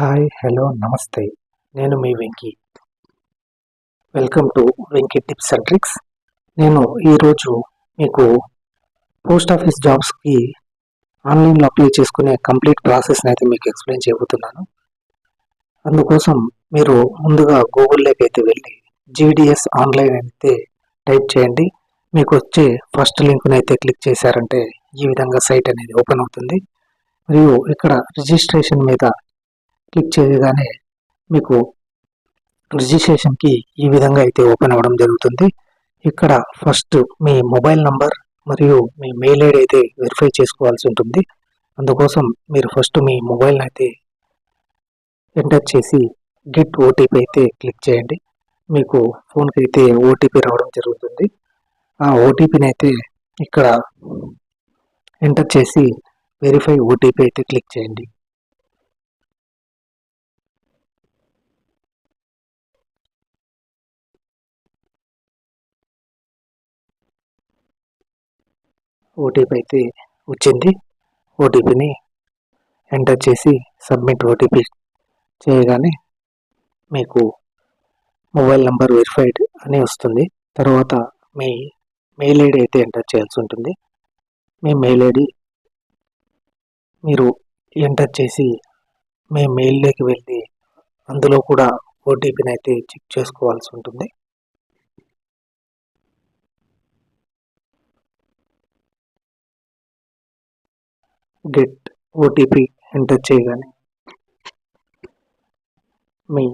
Hi hello నమస్తే. నేను మీ Venky. Welcome to Venky tips and tricks. నేను ఈరోజు మీకు పోస్ట్ ఆఫీస్ జాబ్స్కి ఆన్లైన్లో అప్లై చేసుకునే కంప్లీట్ ప్రాసెస్ని అయితే మీకు ఎక్స్ప్లెయిన్ చేయబోతున్నాను. అందుకోసం మీరు ముందుగా గూగుల్లోకి అయితే వెళ్ళి జీడిఎస్ ఆన్లైన్ అయితే టైప్ చేయండి. మీకు వచ్చే ఫస్ట్ లింక్ని అయితే క్లిక్ చేశారంటే ఈ విధంగా సైట్ అనేది ఓపెన్ అవుతుంది. మరియు ఇక్కడ రిజిస్ట్రేషన్ మీద క్లిక్ చేయగానే మీకు రిజిస్ట్రేషన్కి ఈ విధంగా అయితే ఓపెన్ అవ్వడం జరుగుతుంది. ఇక్కడ ఫస్ట్ మీ మొబైల్ నంబర్ మరియు మీ మెయిల్ ఐడి అయితే వెరిఫై చేసుకోవాల్సి ఉంటుంది. అందుకోసం మీరు ఫస్ట్ మీ మొబైల్ని అయితే ఎంటర్ చేసి గిట్ ఓటీపీ అయితే క్లిక్ చేయండి. మీకు ఫోన్కి అయితే ఓటీపీ రావడం జరుగుతుంది. ఆ ఓటీపీని అయితే ఇక్కడ ఎంటర్ చేసి వెరిఫై ఓటీపీ అయితే క్లిక్ చేయండి. ఓటీపీ అయితే వచ్చింది. ఓటీపీని ఎంటర్ చేసి సబ్మిట్ ఓటీపీ చేయగానే మీకు మొబైల్ నెంబర్ వెరిఫైడ్ అని వస్తుంది. తర్వాత మీ మెయిల్ ఐడి అయితే ఎంటర్ చేయాల్సి ఉంటుంది. మీ మెయిల్ ఐడి మీరు ఎంటర్ చేసి మీ మెయిల్లోకి వెళ్ళి అందులో కూడా ఓటీపీని అయితే చెక్ చేసుకోవాల్సి ఉంటుంది. గెట్ ఓటీపీ ఎంటర్ చేయగానే మీ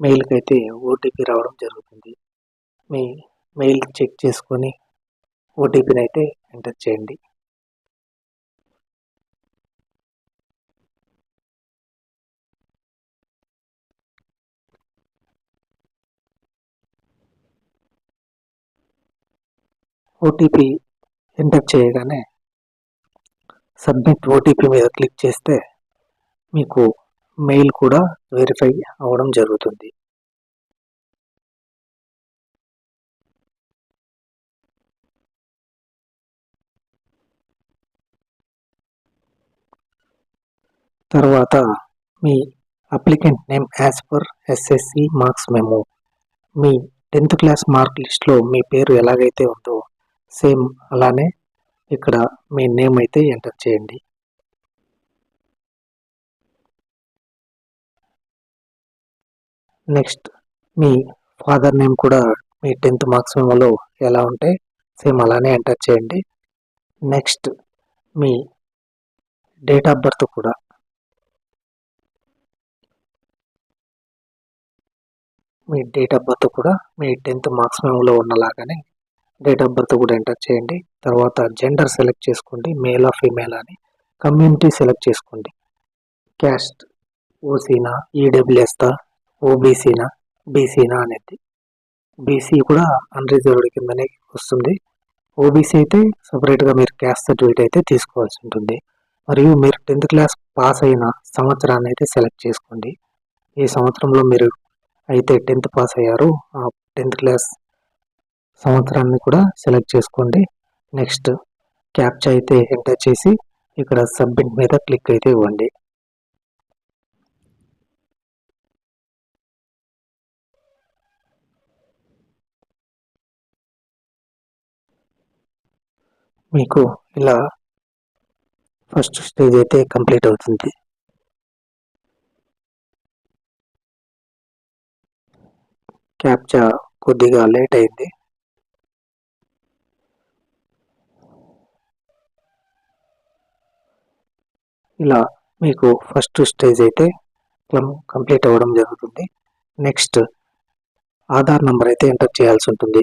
మెయిల్కి అయితే ఓటీపీ రావడం జరుగుతుంది. మీ మెయిల్ చెక్ చేసుకొని ఓటీపీని అయితే ఎంటర్ చేయండి. ఓటీపీ ఎంటర్ చేయగానే సబ్మిట్ ఓటీపీ మీద క్లిక్ చేస్తే మీకు మెయిల్ కూడా వెరిఫై అవ్వడం జరుగుతుంది. తర్వాత మీ applicant name as per SSC marks memo. మీ టెన్త్ క్లాస్ మార్క్ లిస్ట్లో మీ పేరు ఎలాగైతే ఉందో సేమ్ అలానే ఇక్కడ మీ నేమ్ అయితే ఎంటర్ చేయండి. నెక్స్ట్ మీ ఫాదర్ నేమ్ కూడా మీ టెన్త్ మార్క్స్ మెమోలో ఎలా ఉంటే సేమ్ అలానే ఎంటర్ చేయండి. నెక్స్ట్ మీ డేట్ ఆఫ్ బర్త్ కూడా. మీ డేట్ ఆఫ్ బర్త్ కూడా మీ టెన్త్ మార్క్స్ మెమోలో ఉన్నలాగానే డేట్ ఆఫ్ బర్త్ కూడా ఎంటర్ చేయండి. తర్వాత జెండర్ సెలెక్ట్ చేసుకోండి. మేల్ ఆ ఫీమేల్ అని. కమ్యూనిటీ సెలెక్ట్ చేసుకోండి. క్యాస్ట్ ఓసీనా ఈడబ్ల్యూఎస్తా ఓబీసీనా బీసీనా అనేది. బీసీ కూడా అన్రిజర్వ్డ్ కిందనే వస్తుంది. ఓబీసీ అయితే సపరేట్గా మీరు క్యాస్ట్ సర్టిఫికేట్ అయితే తీసుకోవాల్సి ఉంటుంది. మరియు మీరు టెన్త్ క్లాస్ పాస్ అయిన సంవత్సరాన్ని అయితే సెలెక్ట్ చేసుకోండి. ఈ సంవత్సరంలో మీరు అయితే టెన్త్ పాస్ అయ్యారు ఆ టెన్త్ క్లాస్ సంవత్సరాన్ని కూడా సెలెక్ట్ చేసుకోండి. నెక్స్ట్ క్యాప్చా అయితే ఎంటర్ చేసి ఇక్కడ సబ్మిట్ మీద క్లిక్ అయితే ఇవ్వండి. మీకు ఇలా ఫస్ట్ స్టేజ్ అయితే కంప్లీట్ అవుతుంది. క్యాప్చా కొద్దిగా లేట్ అయింది. ఇలా మీకు ఫస్ట్ స్టేజ్ అయితే కంప్లీట్ అవ్వడం జరుగుతుంది. నెక్స్ట్ ఆధార్ నెంబర్ అయితే ఎంటర్ చేయాల్సి ఉంటుంది.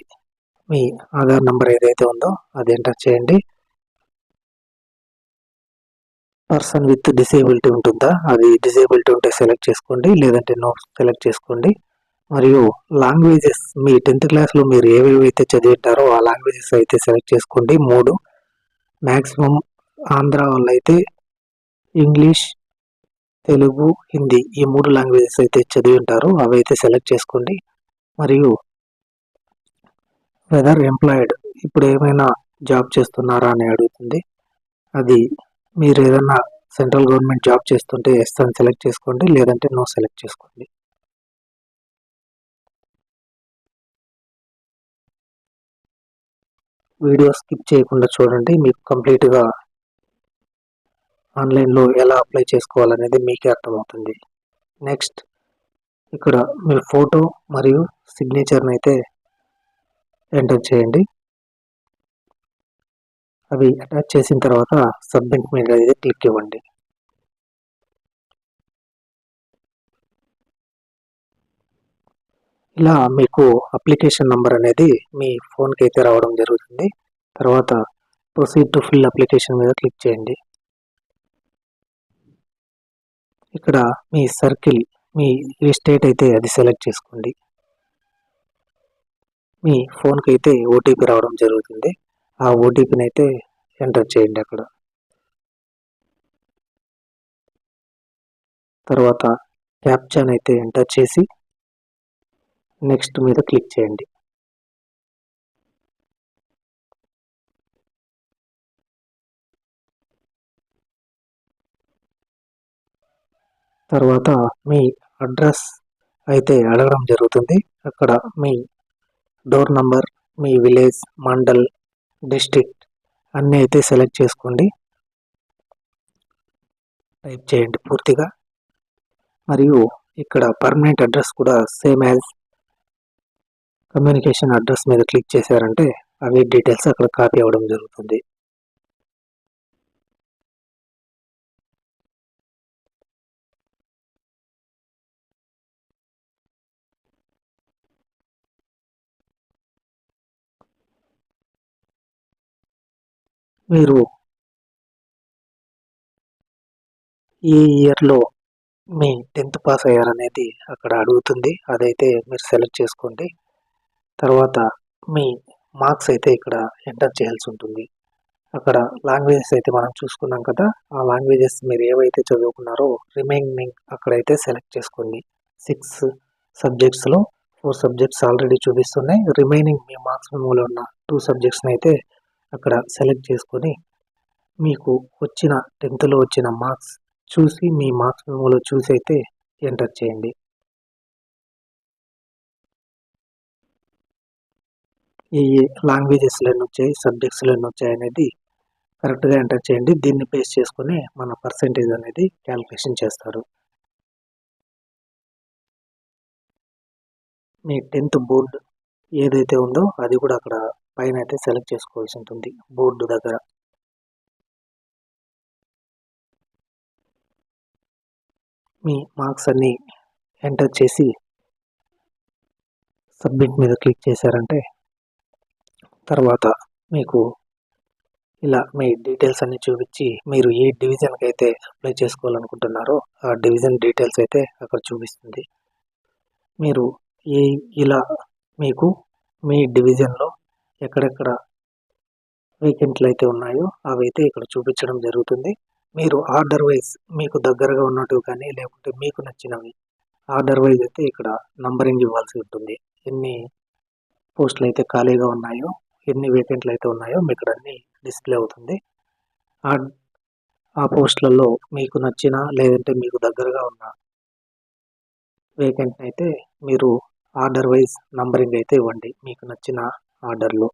మీ ఆధార్ నెంబర్ ఏదైతే ఉందో అది ఎంటర్ చేయండి. పర్సన్ విత్ డిసేబిలిటీ ఉంటుందా? అది డిసేబిలిటీ ఉంటే సెలెక్ట్ చేసుకోండి. లేదంటే నో సెలెక్ట్ చేసుకోండి. మరియు లాంగ్వేజెస్ మీ టెన్త్ క్లాస్లో మీరు ఏవేవి అయితే చదివింటారో ఆ లాంగ్వేజెస్ అయితే సెలెక్ట్ చేసుకోండి. మూడు మ్యాక్సిమం ఆంధ్ర వాళ్ళు అయితే ఇంగ్లీష్ తెలుగు హిందీ ఈ మూడు లాంగ్వేజెస్ అయితే చదివి ఉంటారు. అవి అయితే సెలెక్ట్ చేసుకోండి. మరియు వెదర్ ఎంప్లాయిడ్ ఇప్పుడు ఏమైనా జాబ్ చేస్తున్నారా అని అడుగుతుంది. అది మీరు ఏదన్నా సెంట్రల్ గవర్నమెంట్ జాబ్ చేస్తుంటే ఎస్ అని సెలెక్ట్ చేసుకోండి. లేదంటే నో సెలెక్ట్ చేసుకోండి. వీడియో స్కిప్ చేయకుండా చూడండి. మీకు కంప్లీట్గా ఆన్లైన్లో ఎలా అప్లై చేసుకోవాలనేది మీకే అర్థమవుతుంది. నెక్స్ట్ ఇక్కడ మీ ఫోటో మరియు సిగ్నేచర్ని అయితే ఎంటర్ చేయండి. అవి అటాచ్ చేసిన తర్వాత సబ్మిట్ మీద అయితే క్లిక్ ఇవ్వండి. ఇలా మీకు అప్లికేషన్ నంబర్ అనేది మీ ఫోన్కి అయితే రావడం జరుగుతుంది. తర్వాత ప్రొసీడ్ టు ఫిల్ అప్లికేషన్ మీద క్లిక్ చేయండి. ఇక్కడ మీ సర్కిల్ మీ ఏ స్టేట్ అయితే అది సెలెక్ట్ చేసుకోండి. మీ ఫోన్కి అయితే ఓటీపీ రావడం జరుగుతుంది. ఆ ఓటీపీని అయితే ఎంటర్ చేయండి అక్కడ. తర్వాత క్యాప్చాన్ అయితే ఎంటర్ చేసి నెక్స్ట్ మీద క్లిక్ చేయండి. తర్వాత మీ అడ్రస్ అయితే అడగడం జరుగుతుంది. అక్కడ మీ డోర్ నంబర్ మీ విలేజ్ మండల్ డిస్ట్రిక్ట్ అన్నీ అయితే సెలెక్ట్ చేసుకోండి. టైప్ చేయండి పూర్తిగా. మరియు ఇక్కడ పర్మనెంట్ అడ్రస్ కూడా సేమ్ యాజ్ కమ్యూనికేషన్ అడ్రస్ మీద క్లిక్ చేశారంటే అవి డీటెయిల్స్ అక్కడ కాపీ అవ్వడం జరుగుతుంది. మీరు ఏ ఇయర్లో మీ టెన్త్ పాస్ అయ్యారనేది అక్కడ అడుగుతుంది. అదైతే మీరు సెలెక్ట్ చేసుకోండి. తర్వాత మీ మార్క్స్ అయితే ఇక్కడ ఎంటర్ చేయాల్సి ఉంటుంది. అక్కడ లాంగ్వేజెస్ అయితే మనం చూసుకున్నాం కదా ఆ లాంగ్వేజెస్ మీరు ఏవైతే చదువుకున్నారో రిమైనింగ్ అక్కడైతే సెలెక్ట్ చేసుకోండి. సిక్స్ సబ్జెక్ట్స్లో ఫోర్ సబ్జెక్ట్స్ ఆల్రెడీ చూపిస్తున్నాయి. రిమైనింగ్ మీ మార్క్స్ మెమోలో ఉన్న టూ సబ్జెక్ట్స్ని అయితే అక్కడ సెలెక్ట్ చేసుకొని మీకు వచ్చిన టెన్త్లో వచ్చిన మార్క్స్ చూసి మీ మార్క్స్ మెమోలో చూసి అయితే ఎంటర్ చేయండి. ఏ ఏ లాంగ్వేజెస్లో వచ్చాయి సబ్జెక్ట్స్లన్నీ వచ్చాయి అనేది కరెక్ట్గా ఎంటర్ చేయండి. దీన్ని బేస్ చేసుకుని మన పర్సంటేజ్ అనేది క్యాలిక్యులేషన్ చేస్తారు. మీ టెన్త్ బోర్డు ఏదైతే ఉందో అది కూడా అక్కడ పైన అయితే సెలెక్ట్ చేసుకోవాల్సి ఉంటుంది బోర్డు దగ్గర. మీ మార్క్స్ అన్నీ ఎంటర్ చేసి సబ్మిట్ మీద క్లిక్ చేశారంటే తర్వాత మీకు ఇలా మీ డీటెయిల్స్ అన్ని చూపించి మీరు ఏ డివిజన్కి అయితే అప్లై చేసుకోవాలనుకుంటున్నారో ఆ డివిజన్ డీటెయిల్స్ అయితే అక్కడ చూపిస్తుంది. మీరు ఏ ఇలా మీకు మీ డివిజన్లో ఎక్కడెక్కడ వేకెంట్లు అయితే ఉన్నాయో అవి అయితే ఇక్కడ చూపించడం జరుగుతుంది. మీరు ఆర్డర్ వైజ్ మీకు దగ్గరగా ఉన్నట్టు కానీ లేకుంటే మీకు నచ్చినవి ఆర్డర్ వైజ్ అయితే ఇక్కడ నంబరింగ్ ఇవ్వాల్సి ఉంటుంది. ఎన్ని పోస్టులు అయితే ఖాళీగా ఉన్నాయో ఎన్ని వేకెంట్లు అయితే ఉన్నాయో మీకు ఇక్కడ అన్ని డిస్ప్లే అవుతుంది. ఆ ఆ పోస్టులలో మీకు నచ్చిన లేదంటే మీకు దగ్గరగా ఉన్న వేకెంట్ అయితే మీరు ఆర్డర్ వైజ్ నంబరింగ్ అయితే ఇవ్వండి. మీకు నచ్చిన ఆర్డర్లో.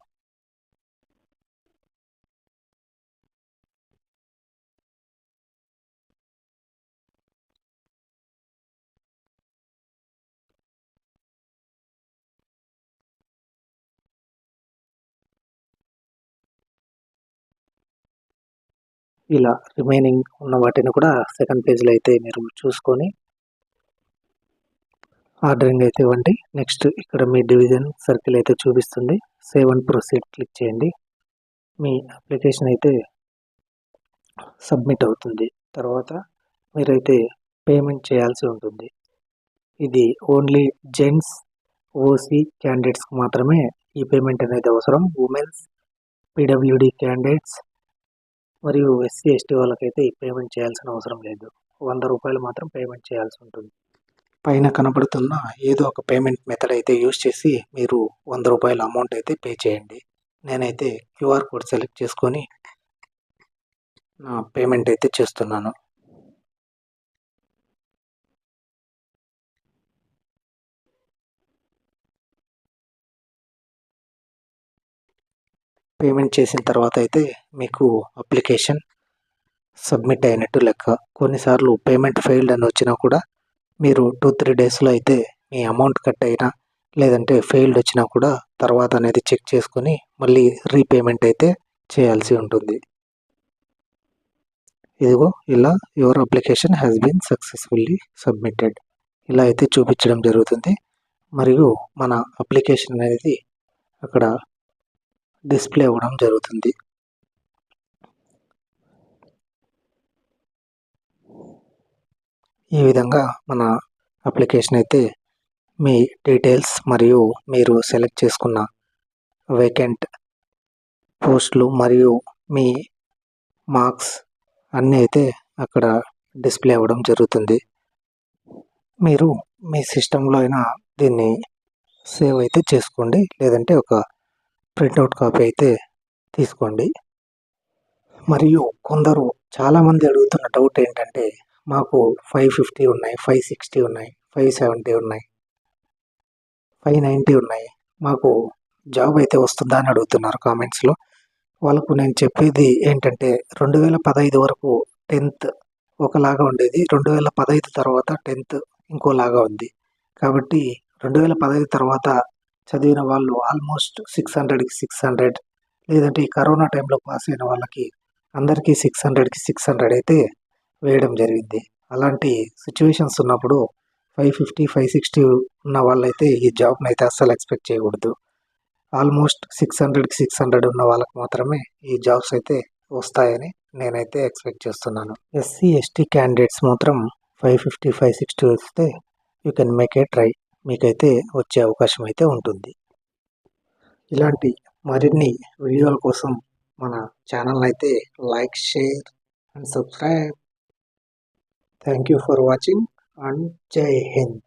ఇలా రిమైనింగ్ ఉన్న వాటిని కూడా సెకండ్ పేజ్లో అయితే మీరు చూసుకొని ఆర్డరింగ్ అయితే ఇవ్వండి. నెక్స్ట్ ఇక్కడ మీ డివిజన్ సర్కిల్ అయితే చూపిస్తుంది. సేవ్ అండ్ ప్రొసీడ్ క్లిక్ చేయండి. మీ అప్లికేషన్ అయితే సబ్మిట్ అవుతుంది. తర్వాత మీరైతే పేమెంట్ చేయాల్సి ఉంటుంది. ఇది ఓన్లీ జెంట్స్ ఓసీ క్యాండిడేట్స్కి మాత్రమే ఈ పేమెంట్ అనేది అవసరం. ఉమెన్స్ పీడబ్ల్యూడి క్యాండిడేట్స్ మరియు ఎస్సీ ఎస్టీ వాళ్ళకైతే ఈ పేమెంట్ చేయాల్సిన అవసరం లేదు. వంద రూపాయలు మాత్రం పేమెంట్ చేయాల్సి ఉంటుంది. పైన కనబడుతున్న ఏదో ఒక పేమెంట్ మెథడ్ అయితే యూస్ చేసి మీరు వంద రూపాయల అమౌంట్ అయితే పే చేయండి. నేనైతే క్యూఆర్ కోడ్ సెలెక్ట్ చేసుకొని నా పేమెంట్ అయితే చేస్తున్నాను. పేమెంట్ చేసిన తర్వాత అయితే మీకు అప్లికేషన్ సబ్మిట్ అయినట్టు లెక్క. కొన్నిసార్లు పేమెంట్ ఫెయిల్డ్ అని వచ్చినా కూడా మీరు టూ త్రీ డేస్లో అయితే మీ అమౌంట్ కట్ అయినా లేదంటే ఫెయిల్డ్ వచ్చినా కూడా తర్వాత అనేది చెక్ చేసుకొని మళ్ళీ రీపేమెంట్ అయితే చేయాల్సి ఉంటుంది. ఇదిగో ఇలా your application has been successfully submitted ఇలా అయితే చూపించడం జరుగుతుంది. మరియు మన అప్లికేషన్ అనేది అక్కడ డిస్ప్లే అవ్వడం జరుగుతుంది. ఈ విధంగా మన అప్లికేషన్ అయితే మీ డీటెయిల్స్ మరియు మీరు సెలెక్ట్ చేసుకున్న వేకెంట్ పోస్టులు మరియు మీ మార్క్స్ అన్నీ అయితే అక్కడ డిస్ప్లే అవ్వడం జరుగుతుంది. మీరు మీ సిస్టంలో అయినా దీన్ని సేవ్ అయితే చేసుకోండి. లేదంటే ఒక ప్రింట్అవుట్ కాపీ అయితే తీసుకోండి. మరియు కొందరు చాలామంది అడుగుతున్న డౌట్ ఏంటంటే మాకు ఫైవ్ ఫిఫ్టీ ఉన్నాయి ఫైవ్ సిక్స్టీ ఉన్నాయి ఫైవ్ సెవెంటీ ఉన్నాయి ఫైవ్ నైంటీ ఉన్నాయి. మాకు జాబ్ అయితే వస్తుందా అని అడుగుతున్నారు కామెంట్స్లో వాళ్ళకు నేను చెప్పేది ఏంటంటే రెండు వేల పదహైదు వరకు టెన్త్ ఒకలాగా ఉండేది రెండు వేల పదహైదు తర్వాత టెన్త్ ఇంకోలాగా ఉంది. కాబట్టి రెండు వేల పదహైదు తర్వాత చదివిన వాళ్ళు ఆల్మోస్ట్ సిక్స్ హండ్రెడ్కి సిక్స్ హండ్రెడ్ లేదంటే ఈ కరోనా టైంలో పాస్ అయిన వాళ్ళకి అందరికీ సిక్స్ హండ్రెడ్కి సిక్స్ హండ్రెడ్ అయితే వేయడం జరిగింది. అలాంటి సిచ్యువేషన్స్ ఉన్నప్పుడు ఫైవ్ ఫిఫ్టీ ఫైవ్ సిక్స్టీ ఉన్న వాళ్ళైతే ఈ జాబ్ని అయితే అస్సలు ఎక్స్పెక్ట్ చేయకూడదు. ఆల్మోస్ట్ సిక్స్ హండ్రెడ్కి సిక్స్ హండ్రెడ్ ఉన్న వాళ్ళకి మాత్రమే ఈ జాబ్స్ అయితే వస్తాయని నేనైతే ఎక్స్పెక్ట్ చేస్తున్నాను. ఎస్సీ ఎస్టీ క్యాండిడేట్స్ మాత్రం ఫైవ్ ఫిఫ్టీ ఫైవ్ సిక్స్టీ వస్తే you can make a try మీకైతే వచ్చే అవకాశం అయితే ఉంటుంది. ఇలాంటి మరిన్ని వీడియోల కోసం మన ఛానల్ అయితే like share and subscribe thank you for watching and జై హింద్